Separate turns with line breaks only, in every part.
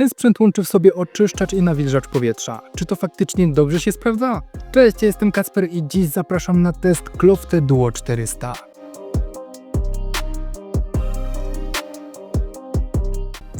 Ten sprzęt łączy w sobie oczyszczacz i nawilżacz powietrza. Czy to faktycznie dobrze się sprawdza? Cześć, ja jestem Kacper i dziś zapraszam na test Klofte Duo 400.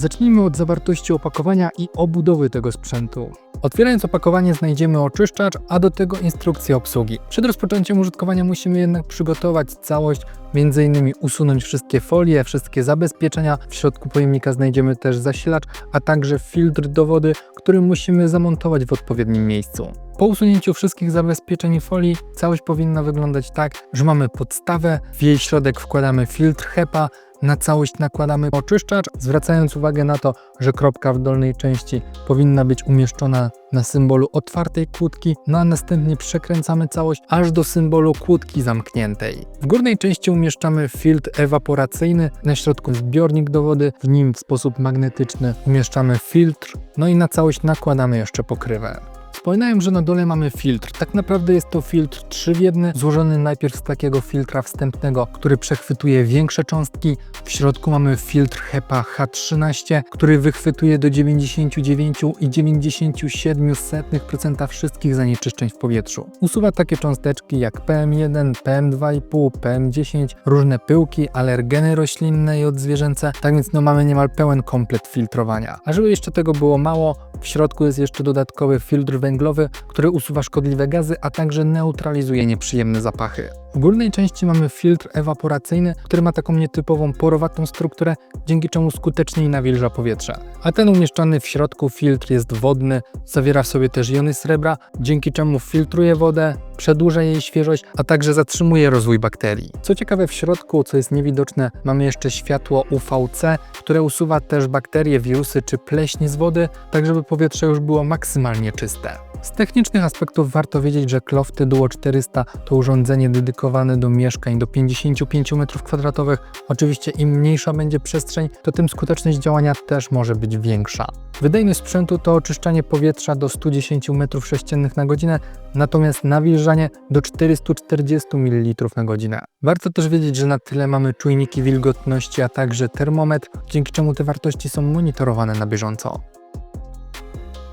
Zacznijmy od zawartości opakowania i obudowy tego sprzętu. Otwierając opakowanie znajdziemy oczyszczacz, a do tego instrukcję obsługi. Przed rozpoczęciem użytkowania musimy jednak przygotować całość, m.in. usunąć wszystkie folie, wszystkie zabezpieczenia. W środku pojemnika znajdziemy też zasilacz, a także filtr do wody, który musimy zamontować w odpowiednim miejscu. Po usunięciu wszystkich zabezpieczeń i folii, całość powinna wyglądać tak, że mamy podstawę, w jej środek wkładamy filtr HEPA, na całość nakładamy oczyszczacz, zwracając uwagę na to, że kropka w dolnej części powinna być umieszczona na symbolu otwartej kłódki, no a następnie przekręcamy całość aż do symbolu kłódki zamkniętej. W górnej części umieszczamy filtr ewaporacyjny, na środku zbiornik do wody, w nim w sposób magnetyczny umieszczamy filtr, no i na całość nakładamy jeszcze pokrywę. Wspominałem, że na dole mamy filtr. Tak naprawdę jest to filtr 3 w 1, złożony najpierw z takiego filtra wstępnego, który przechwytuje większe cząstki. W środku mamy filtr HEPA H13, który wychwytuje do 99,97% wszystkich zanieczyszczeń w powietrzu. Usuwa takie cząsteczki jak PM1, PM2,5, PM10, różne pyłki, alergeny roślinne i odzwierzęce, tak więc no mamy niemal pełen komplet filtrowania. A żeby jeszcze tego było mało, w środku jest jeszcze dodatkowy filtr węglowy, który usuwa szkodliwe gazy, a także neutralizuje nieprzyjemne zapachy. W górnej części mamy filtr ewaporacyjny, który ma taką nietypową porowatą strukturę, dzięki czemu skuteczniej nawilża powietrze. A ten umieszczony w środku filtr jest wodny, zawiera w sobie też jony srebra, dzięki czemu filtruje wodę, przedłuża jej świeżość, a także zatrzymuje rozwój bakterii. Co ciekawe w środku, co jest niewidoczne, mamy jeszcze światło UVC, które usuwa też bakterie, wirusy czy pleśnie z wody, tak żeby powietrze już było maksymalnie czyste. Z technicznych aspektów warto wiedzieć, że Klofty Duo 400 to urządzenie dedykowane do mieszkań do 55 m2. Oczywiście im mniejsza będzie przestrzeń, to tym skuteczność działania też może być większa. Wydajność sprzętu to oczyszczanie powietrza do 110 m3 na godzinę, natomiast nawilżanie do 440 ml na godzinę. Warto też wiedzieć, że na tyle mamy czujniki wilgotności, a także termometr, dzięki czemu te wartości są monitorowane na bieżąco.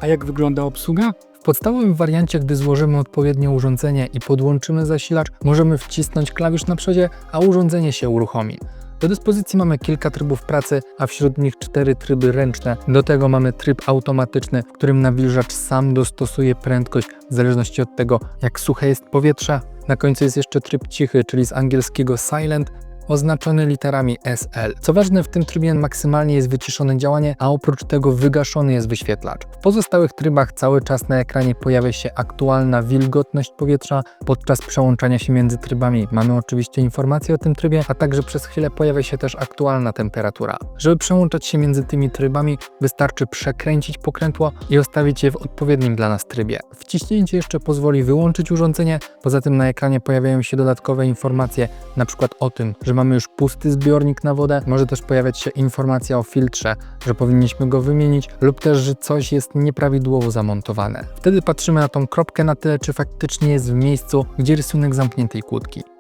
A jak wygląda obsługa? Podstawowym wariancie, gdy złożymy odpowiednie urządzenie i podłączymy zasilacz, możemy wcisnąć klawisz na przodzie, a urządzenie się uruchomi. Do dyspozycji mamy kilka trybów pracy, a wśród nich cztery tryby ręczne. Do tego mamy tryb automatyczny, w którym nawilżacz sam dostosuje prędkość w zależności od tego, jak suche jest powietrze. Na końcu jest jeszcze tryb cichy, czyli z angielskiego silent, oznaczony literami SL. Co ważne, w tym trybie maksymalnie jest wyciszone działanie, a oprócz tego wygaszony jest wyświetlacz. W pozostałych trybach cały czas na ekranie pojawia się aktualna wilgotność powietrza. Podczas przełączania się między trybami mamy oczywiście informacje o tym trybie, a także przez chwilę pojawia się też aktualna temperatura. Żeby przełączać się między tymi trybami, wystarczy przekręcić pokrętło i ustawić je w odpowiednim dla nas trybie. Wciśnięcie jeszcze pozwoli wyłączyć urządzenie, poza tym na ekranie pojawiają się dodatkowe informacje, np. o tym, że mamy już pusty zbiornik na wodę, może też pojawiać się informacja o filtrze, że powinniśmy go wymienić lub też, że coś jest nieprawidłowo zamontowane. Wtedy patrzymy na tą kropkę na tyle, czy faktycznie jest w miejscu, gdzie rysunek zamkniętej kłódki.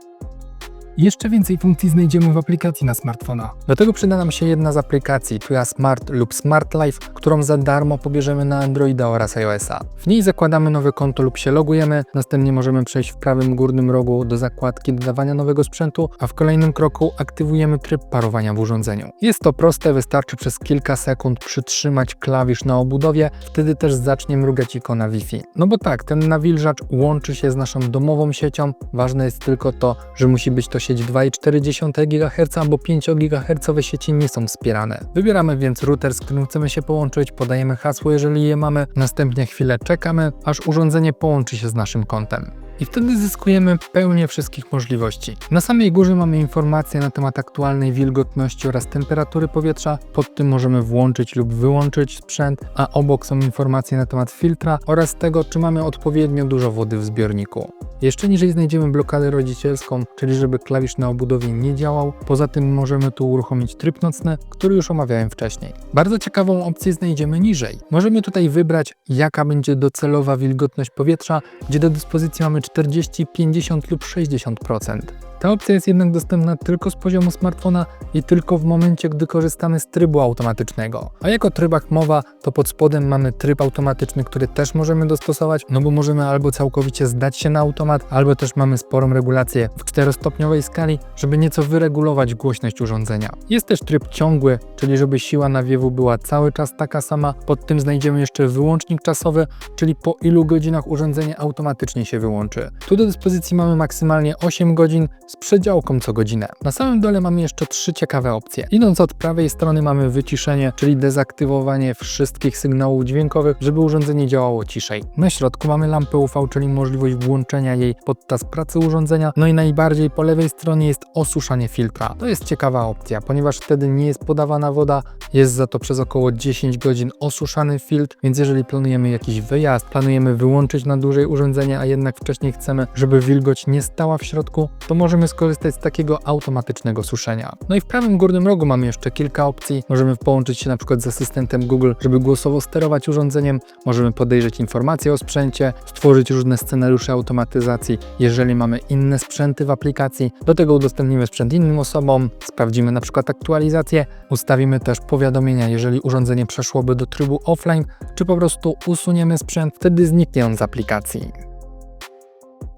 Jeszcze więcej funkcji znajdziemy w aplikacji na smartfona. Do tego przyda nam się jedna z aplikacji, Tuya Smart lub Smart Life, którą za darmo pobierzemy na Androida oraz iOS-a. W niej zakładamy nowe konto lub się logujemy, następnie możemy przejść w prawym górnym rogu do zakładki dodawania nowego sprzętu, a w kolejnym kroku aktywujemy tryb parowania w urządzeniu. Jest to proste, wystarczy przez kilka sekund przytrzymać klawisz na obudowie, wtedy też zacznie mrugać ikona Wi-Fi. No bo tak, ten nawilżacz łączy się z naszą domową siecią, ważne jest tylko to, że musi być to sieć 2,4 GHz, bo 5 GHz sieci nie są wspierane. Wybieramy więc router, z którym chcemy się połączyć, podajemy hasło, jeżeli je mamy, następnie chwilę czekamy, aż urządzenie połączy się z naszym kontem i wtedy zyskujemy pełnię wszystkich możliwości. Na samej górze mamy informacje na temat aktualnej wilgotności oraz temperatury powietrza. Pod tym możemy włączyć lub wyłączyć sprzęt, a obok są informacje na temat filtra oraz tego, czy mamy odpowiednio dużo wody w zbiorniku. Jeszcze niżej znajdziemy blokadę rodzicielską, czyli żeby klawisz na obudowie nie działał. Poza tym możemy tu uruchomić tryb nocny, który już omawiałem wcześniej. Bardzo ciekawą opcję znajdziemy niżej. Możemy tutaj wybrać, jaka będzie docelowa wilgotność powietrza, gdzie do dyspozycji mamy 40, 50 lub 60%. Ta opcja jest jednak dostępna tylko z poziomu smartfona i tylko w momencie, gdy korzystamy z trybu automatycznego. A jak o trybach mowa, to pod spodem mamy tryb automatyczny, który też możemy dostosować, no bo możemy albo całkowicie zdać się na automat, albo też mamy sporą regulację w czterostopniowej skali, żeby nieco wyregulować głośność urządzenia. Jest też tryb ciągły, czyli żeby siła nawiewu była cały czas taka sama. Pod tym znajdziemy jeszcze wyłącznik czasowy, czyli po ilu godzinach urządzenie automatycznie się wyłączy. Tu do dyspozycji mamy maksymalnie 8 godzin z przedziałką co godzinę. Na samym dole mamy jeszcze trzy ciekawe opcje. Idąc od prawej strony mamy wyciszenie, czyli dezaktywowanie wszystkich sygnałów dźwiękowych, żeby urządzenie działało ciszej. Na środku mamy lampę UV, czyli możliwość włączenia jej podczas pracy urządzenia. No i najbardziej po lewej stronie jest osuszanie filtra. To jest ciekawa opcja, ponieważ wtedy nie jest podawana woda, jest za to przez około 10 godzin osuszany filtr, więc jeżeli planujemy jakiś wyjazd, planujemy wyłączyć na dłużej urządzenie, a jednak wcześniej chcemy, żeby wilgoć nie stała w środku, to możemy skorzystać z takiego automatycznego suszenia. No i w prawym górnym rogu mamy jeszcze kilka opcji. Możemy połączyć się na przykład z asystentem Google, żeby głosowo sterować urządzeniem. Możemy podejrzeć informacje o sprzęcie, stworzyć różne scenariusze automatyzacji, jeżeli mamy inne sprzęty w aplikacji. Do tego udostępnimy sprzęt innym osobom, sprawdzimy na przykład aktualizację, ustawimy też powiadomienia, jeżeli urządzenie przeszłoby do trybu offline, czy po prostu usuniemy sprzęt, wtedy zniknie on z aplikacji.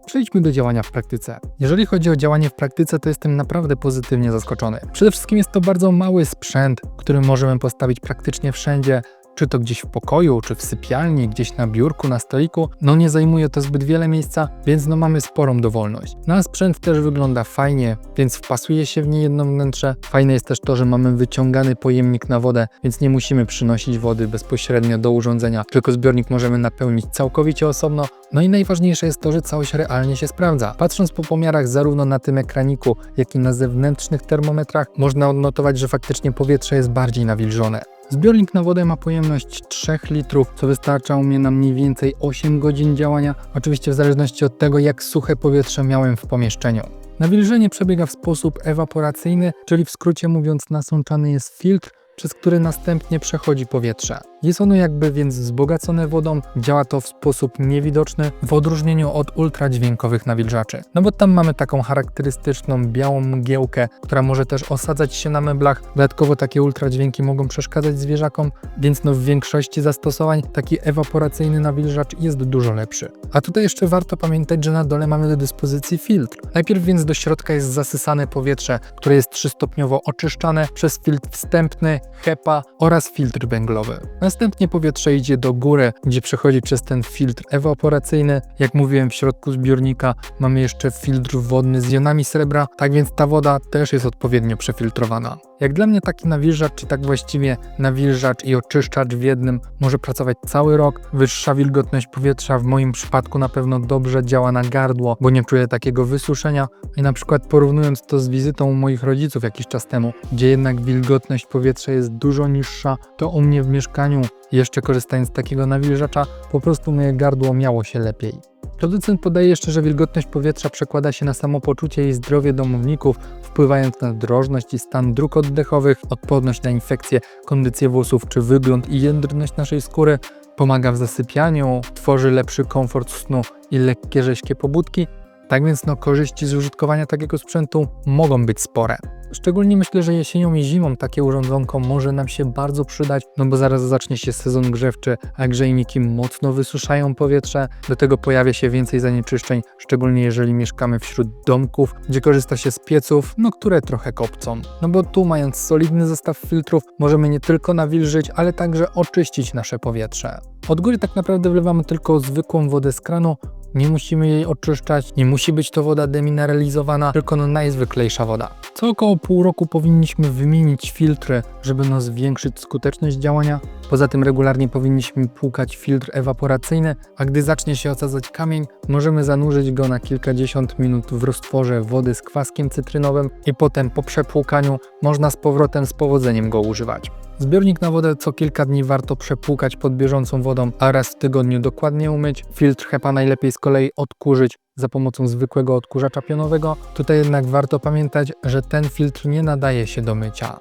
Przejdźmy do działania w praktyce. Jeżeli chodzi o działanie w praktyce, to jestem naprawdę pozytywnie zaskoczony. Przede wszystkim jest to bardzo mały sprzęt, który możemy postawić praktycznie wszędzie, czy to gdzieś w pokoju, czy w sypialni, gdzieś na biurku, na stoliku, no nie zajmuje to zbyt wiele miejsca, więc no mamy sporą dowolność. No a sprzęt też wygląda fajnie, więc wpasuje się w nie jedno wnętrze. Fajne jest też to, że mamy wyciągany pojemnik na wodę, więc nie musimy przynosić wody bezpośrednio do urządzenia, tylko zbiornik możemy napełnić całkowicie osobno. No i najważniejsze jest to, że całość realnie się sprawdza. Patrząc po pomiarach zarówno na tym ekraniku, jak i na zewnętrznych termometrach, można odnotować, że faktycznie powietrze jest bardziej nawilżone. Zbiornik na wodę ma pojemność 3 litrów, co wystarcza u mnie na mniej więcej 8 godzin działania, oczywiście w zależności od tego, jak suche powietrze miałem w pomieszczeniu. Nawilżenie przebiega w sposób ewaporacyjny, czyli w skrócie mówiąc nasączany jest filtr, przez który następnie przechodzi powietrze. Jest ono jakby więc wzbogacone wodą, działa to w sposób niewidoczny w odróżnieniu od ultradźwiękowych nawilżaczy. No bo tam mamy taką charakterystyczną białą mgiełkę, która może też osadzać się na meblach. Dodatkowo takie ultradźwięki mogą przeszkadzać zwierzakom, więc no w większości zastosowań taki ewaporacyjny nawilżacz jest dużo lepszy. A tutaj jeszcze warto pamiętać, że na dole mamy do dyspozycji filtr. Najpierw więc do środka jest zasysane powietrze, które jest trzystopniowo oczyszczane przez filtr wstępny, HEPA oraz filtr węglowy. Następnie powietrze idzie do góry, gdzie przechodzi przez ten filtr ewaporacyjny. Jak mówiłem, w środku zbiornika mamy jeszcze filtr wodny z jonami srebra, tak więc ta woda też jest odpowiednio przefiltrowana. Jak dla mnie taki nawilżacz, czy tak właściwie nawilżacz i oczyszczacz w jednym może pracować cały rok. Wyższa wilgotność powietrza w moim przypadku na pewno dobrze działa na gardło, bo nie czuję takiego wysuszenia. I na przykład porównując to z wizytą u moich rodziców jakiś czas temu, gdzie jednak wilgotność powietrza jest dużo niższa, to u mnie w mieszkaniu, jeszcze korzystając z takiego nawilżacza, po prostu moje gardło miało się lepiej. Producent podaje jeszcze, że wilgotność powietrza przekłada się na samopoczucie i zdrowie domowników, wpływając na drożność i stan dróg oddechowych, odporność na infekcje, kondycję włosów czy wygląd i jędrność naszej skóry, pomaga w zasypianiu, tworzy lepszy komfort snu i lekkie rześkie pobudki. Tak więc no, korzyści z użytkowania takiego sprzętu mogą być spore. Szczególnie myślę, że jesienią i zimą takie urządzonko może nam się bardzo przydać, no bo zaraz zacznie się sezon grzewczy, a grzejniki mocno wysuszają powietrze, do tego pojawia się więcej zanieczyszczeń, szczególnie jeżeli mieszkamy wśród domków, gdzie korzysta się z pieców, no które trochę kopcą. No bo tu mając solidny zestaw filtrów, możemy nie tylko nawilżyć, ale także oczyścić nasze powietrze. Od góry tak naprawdę wlewamy tylko zwykłą wodę z kranu, nie musimy jej oczyszczać, nie musi być to woda demineralizowana, tylko no najzwyklejsza woda. Co około pół roku powinniśmy wymienić filtry, żeby no zwiększyć skuteczność działania. Poza tym regularnie powinniśmy płukać filtr ewaporacyjny, a gdy zacznie się osadzać kamień, możemy zanurzyć go na kilkadziesiąt minut w roztworze wody z kwaskiem cytrynowym i potem po przepłukaniu można z powrotem z powodzeniem go używać. Zbiornik na wodę co kilka dni warto przepłukać pod bieżącą wodą, a raz w tygodniu dokładnie umyć. Filtr HEPA najlepiej z kolei odkurzyć za pomocą zwykłego odkurzacza pionowego. Tutaj jednak warto pamiętać, że ten filtr nie nadaje się do mycia.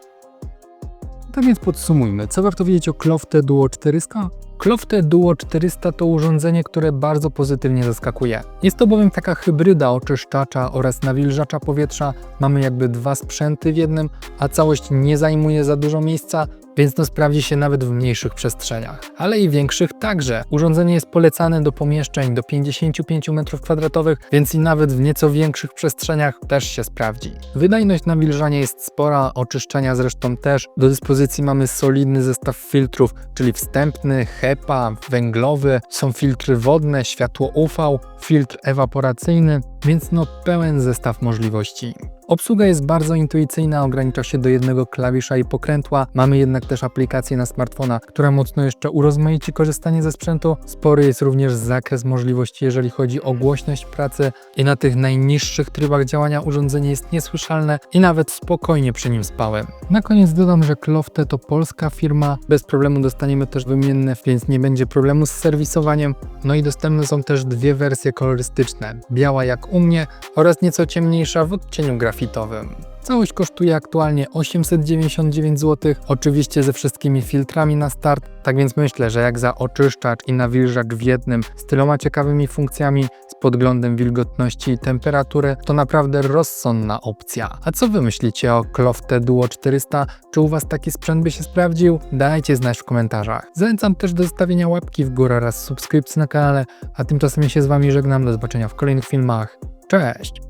Tak więc podsumujmy, co warto wiedzieć o Klofte Duo 400? Klofte Duo 400 to urządzenie, które bardzo pozytywnie zaskakuje. Jest to bowiem taka hybryda oczyszczacza oraz nawilżacza powietrza. Mamy jakby dwa sprzęty w jednym, a całość nie zajmuje za dużo miejsca, więc to sprawdzi się nawet w mniejszych przestrzeniach, ale i większych także. Urządzenie jest polecane do pomieszczeń do 55 m2, więc i nawet w nieco większych przestrzeniach też się sprawdzi. Wydajność nawilżania jest spora, oczyszczania zresztą też. Do dyspozycji mamy solidny zestaw filtrów, czyli wstępny, HEPA, węglowy, są filtry wodne, światło UV, filtr ewaporacyjny, więc no pełen zestaw możliwości. Obsługa jest bardzo intuicyjna, ogranicza się do jednego klawisza i pokrętła. Mamy jednak też aplikację na smartfona, która mocno jeszcze urozmaici korzystanie ze sprzętu. Spory jest również zakres możliwości, jeżeli chodzi o głośność pracy i na tych najniższych trybach działania urządzenie jest niesłyszalne i nawet spokojnie przy nim spałem. Na koniec dodam, że Klofte to polska firma. Bez problemu dostaniemy też wymienne, więc nie będzie problemu z serwisowaniem. No i dostępne są też dwie wersje kolorystyczne. Biała u mnie oraz nieco ciemniejsza w odcieniu grafitowym. Całość kosztuje aktualnie 899 zł, oczywiście ze wszystkimi filtrami na start, tak więc myślę, że jak za oczyszczacz i nawilżacz w jednym z tyloma ciekawymi funkcjami, z podglądem wilgotności i temperatury, to naprawdę rozsądna opcja. A co wy myślicie o Klofte Duo 400? Czy u was taki sprzęt by się sprawdził? Dajcie znać w komentarzach. Zachęcam też do zostawienia łapki w górę oraz subskrypcji na kanale, a tymczasem ja się z wami żegnam, do zobaczenia w kolejnych filmach. Cześć!